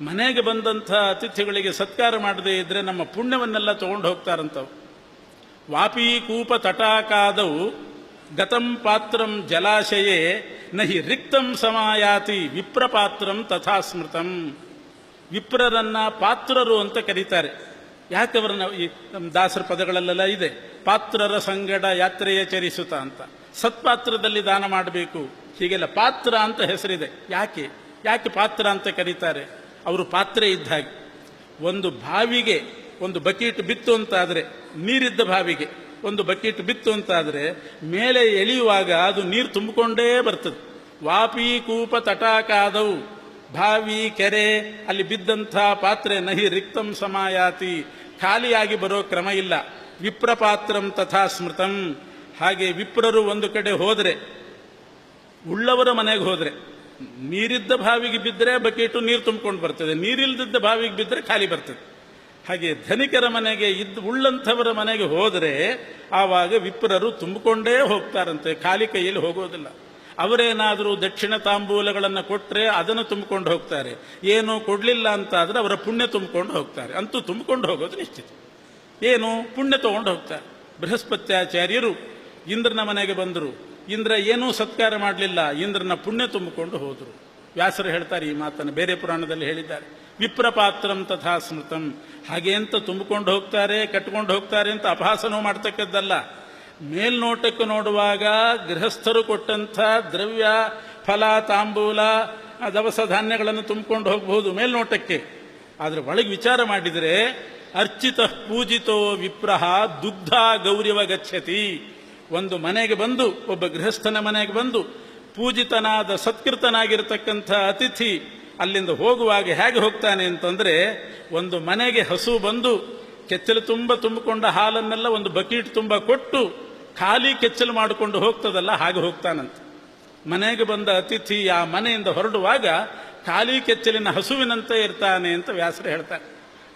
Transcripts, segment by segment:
ಮನೆಗೆ ಬಂದಂಥ ಅತಿಥಿಗಳಿಗೆ ಸತ್ಕಾರ ಮಾಡದೇ ಇದ್ದರೆ ನಮ್ಮ ಪುಣ್ಯವನ್ನೆಲ್ಲ ತೊಗೊಂಡು ಹೋಗ್ತಾರಂತವು. ವಾಪಿ ಕೂಪ ತಟಾಕಾದವು ಗತಂ ಪಾತ್ರಂ ಜಲಾಶಯೇ, ನಹಿ ರಿಕ್ತಂ ಸಮಾಯಾತಿ, ವಿಪ್ರಪಾತ್ರಂ ತಥಾ ಸ್ಮೃತಂ. ವಿಪ್ರರನ್ನ ಪಾತ್ರರು ಅಂತ ಕರೀತಾರೆ. ಯಾಕೆ ಅವರನ್ನ ಈ ನಮ್ಮ ದಾಸರ ಪದಗಳಲ್ಲೆಲ್ಲ ಇದೆ? ಪಾತ್ರರ ಸಂಗಡ ಯಾತ್ರೆಯ ಚರಿಸುತ್ತ ಅಂತ. ಸತ್ಪಾತ್ರದಲ್ಲಿ ದಾನ ಮಾಡಬೇಕು. ಹೀಗೆಲ್ಲ ಪಾತ್ರ ಅಂತ ಹೆಸರಿದೆ. ಯಾಕೆ? ಯಾಕೆ ಪಾತ್ರ ಅಂತ ಕರೀತಾರೆ? ಅವರು ಪಾತ್ರೆ ಇದ್ದ ಹಾಗೆ. ಒಂದು ಬಾವಿಗೆ ಒಂದು ಬಕೀಟ್ ಬಿತ್ತು ಅಂತಾದರೆ, ನೀರಿದ್ದ ಬಾವಿಗೆ ಒಂದು ಬಕೀಟ್ ಬಿತ್ತು ಅಂತಾದರೆ, ಮೇಲೆ ಎಳೆಯುವಾಗ ಅದು ನೀರು ತುಂಬಿಕೊಂಡೇ ಬರ್ತದೆ. ವಾಪಿ ಕೂಪ ತಟಾಕಾದವು. ಬಾವಿ, ಕೆರೆ, ಅಲ್ಲಿ ಬಿದ್ದಂಥ ಪಾತ್ರೆ ನಹಿ ರಿಕ್ತಂ ಸಮಾಯಾತಿ. ಖಾಲಿಯಾಗಿ ಬರೋ ಕ್ರಮ ಇಲ್ಲ. ವಿಪ್ರಪಾತ್ರಂ ತಥಾ ಸ್ಮೃತಂ. ಹಾಗೆ ವಿಪ್ರರು ಒಂದು ಕಡೆ ಹೋದರೆ, ಉಳ್ಳವರ ಮನೆಗೆ ಹೋದರೆ ನೀರಿದ್ದ ಬಾವಿಗೆ ಬಿದ್ದರೆ ಬಕೆಟು ನೀರು ತುಂಬಿಕೊಂಡು ಬರ್ತದೆ. ನೀರಿಲ್ದಿದ್ದ ಬಾವಿಗೆ ಬಿದ್ದರೆ ಖಾಲಿ ಬರ್ತದೆ. ಹಾಗೆ ಧನಿಕರ ಮನೆಗೆ ಇದ್ದು ಉಳ್ಳಂಥವರ ಮನೆಗೆ ಹೋದರೆ ಆವಾಗ ವಿಪ್ರರು ತುಂಬಿಕೊಂಡೇ ಹೋಗ್ತಾರಂತೆ. ಖಾಲಿ ಕೈಯಲ್ಲಿ ಹೋಗೋದಿಲ್ಲ. ಅವರೇನಾದರೂ ದಕ್ಷಿಣ ತಾಂಬೂಲಗಳನ್ನು ಕೊಟ್ಟರೆ ಅದನ್ನು ತುಂಬಿಕೊಂಡು ಹೋಗ್ತಾರೆ. ಏನು ಕೊಡಲಿಲ್ಲ ಅಂತಾದರೆ ಅವರ ಪುಣ್ಯ ತುಂಬಿಕೊಂಡು ಹೋಗ್ತಾರೆ. ಅಂತೂ ತುಂಬಿಕೊಂಡು ಹೋಗೋದು ನಿಶ್ಚಿತ. ಏನು? ಪುಣ್ಯ ತಗೊಂಡು ಹೋಗ್ತಾರೆ. ಬೃಹಸ್ಪತ್ಯಾಚಾರ್ಯರು ಇಂದ್ರನ ಮನೆಗೆ ಬಂದರು. ಇಂದ್ರ ಏನೂ ಸತ್ಕಾರ ಮಾಡಲಿಲ್ಲ. ಇಂದ್ರನ ಪುಣ್ಯ ತುಂಬಿಕೊಂಡು ಹೋದರು. ವ್ಯಾಸರು ಹೇಳ್ತಾರೆ ಈ ಮಾತನ್ನು ಬೇರೆ ಪುರಾಣದಲ್ಲಿ ಹೇಳಿದ್ದಾರೆ. ವಿಪ್ರಪಾತ್ರಂ ತಥಾ ಸ್ಮೃತಂ. ಹಾಗೆ ಅಂತ ತುಂಬಿಕೊಂಡು ಹೋಗ್ತಾರೆ, ಕಟ್ಕೊಂಡು ಹೋಗ್ತಾರೆ ಅಂತ ಅಪಹಾಸನೂ ಮಾಡ್ತಕ್ಕದ್ದಲ್ಲ. ಮೇಲ್ನೋಟಕ್ಕೆ ನೋಡುವಾಗ ಗೃಹಸ್ಥರು ಕೊಟ್ಟಂಥ ದ್ರವ್ಯ, ಫಲ, ತಾಂಬೂಲ ದವಸ ಧಾನ್ಯಗಳನ್ನು ತುಂಬಿಕೊಂಡು ಹೋಗಬಹುದು ಮೇಲ್ನೋಟಕ್ಕೆ. ಆದರೆ ಒಳಗೆ ವಿಚಾರ ಮಾಡಿದರೆ ಅರ್ಚಿತ ಪೂಜಿತೋ ವಿಪ್ರಹ ದುಗ್ಧ ಗೌರಿವ ಗಚ್ಚತಿ ಒಂದು ಮನೆಗೆ ಬಂದು, ಒಬ್ಬ ಗೃಹಸ್ಥನ ಮನೆಗೆ ಬಂದು, ಪೂಜಿತನಾದ ಸತ್ಕೃತನಾಗಿರ್ತಕ್ಕಂಥ ಅತಿಥಿ ಅಲ್ಲಿಂದ ಹೋಗುವಾಗ ಹೇಗೆ ಹೋಗ್ತಾನೆ ಅಂತಂದರೆ, ಒಂದು ಮನೆಗೆ ಹಸು ಬಂದು, ಕೆಚ್ಚಲು ತುಂಬ ತುಂಬಿಕೊಂಡ ಹಾಲನ್ನೆಲ್ಲ ಒಂದು ಬಕೀಟ್ ತುಂಬ ಕೊಟ್ಟು, ಖಾಲಿ ಕೆಚ್ಚಲು ಮಾಡಿಕೊಂಡು ಹೋಗ್ತದಲ್ಲ, ಹಾಗೆ ಹೋಗ್ತಾನಂತೆ. ಮನೆಗೆ ಬಂದ ಅತಿಥಿ ಆ ಮನೆಯಿಂದ ಹೊರಡುವಾಗ, ಖಾಲಿ ಕೆಚ್ಚಲಿನ ಹಸುವಿನಂತೆ ಇರ್ತಾನೆ ಅಂತ ವ್ಯಾಸರು ಹೇಳ್ತಾರೆ.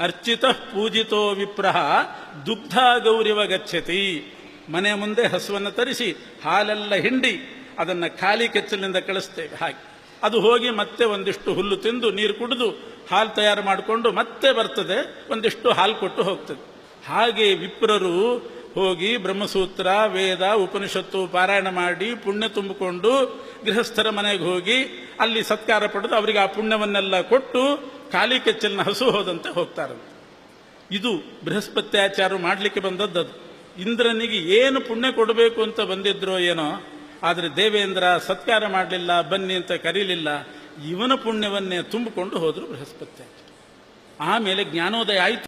ಅರ್ಚಿತ ಪೂಜಿತೋ ವಿಪ್ರಹ, ದುಗ್ಧ ಗೌರಿವ ಗಚ್ಚತಿ. ಮನೆ ಮುಂದೆ ಹಸುವನ್ನು ತರಿಸಿ ಹಾಲೆಲ್ಲ ಹಿಂಡಿ ಅದನ್ನು ಖಾಲಿ ಕೆಚ್ಚಲಿನಿಂದ ಕಳಿಸ್ತೇವೆ. ಹಾಗೆ. ಅದು ಹೋಗಿ ಮತ್ತೆ ಒಂದಿಷ್ಟು ಹುಲ್ಲು ತಿಂದು ನೀರು ಕುಡಿದು ಹಾಲು ತಯಾರು ಮಾಡಿಕೊಂಡು ಮತ್ತೆ ಬರ್ತದೆ, ಒಂದಿಷ್ಟು ಹಾಲು ಕೊಟ್ಟು ಹೋಗ್ತದೆ. ಹಾಗೆ ವಿಪ್ರರು ಹೋಗಿ ಬ್ರಹ್ಮಸೂತ್ರ, ವೇದ, ಉಪನಿಷತ್ತು ಪಾರಾಯಣ ಮಾಡಿ ಪುಣ್ಯ ತುಂಬಿಕೊಂಡು ಗೃಹಸ್ಥರ ಮನೆಗೆ ಹೋಗಿ ಅಲ್ಲಿ ಸತ್ಕಾರ ಪಡೆದು ಅವರಿಗೆ ಆ ಪುಣ್ಯವನ್ನೆಲ್ಲ ಕೊಟ್ಟು ಖಾಲಿ ಕೆಚ್ಚಲಿನ ಹಸು ಹೋದಂತೆ ಹೋಗ್ತಾರಂತೆ. ಇದು ಬೃಹಸ್ಪತ್ಯಾಚಾರ ಮಾಡಲಿಕ್ಕೆ ಬಂದದ್ದು ಅದು ಇಂದ್ರನಿಗೆ ಏನು ಪುಣ್ಯ ಕೊಡಬೇಕು ಅಂತ ಬಂದಿದ್ರೋ ಏನೋ, ಆದರೆ ದೇವೇಂದ್ರ ಸತ್ಕಾರ ಮಾಡಲಿಲ್ಲ, ಬನ್ನಿ ಅಂತ ಕರೀಲಿಲ್ಲ, ಇವನ ಪುಣ್ಯವನ್ನೇ ತುಂಬಿಕೊಂಡು ಹೋದರು ಬೃಹಸ್ಪತಿ. ಆಮೇಲೆ ಜ್ಞಾನೋದಯ ಆಯಿತು.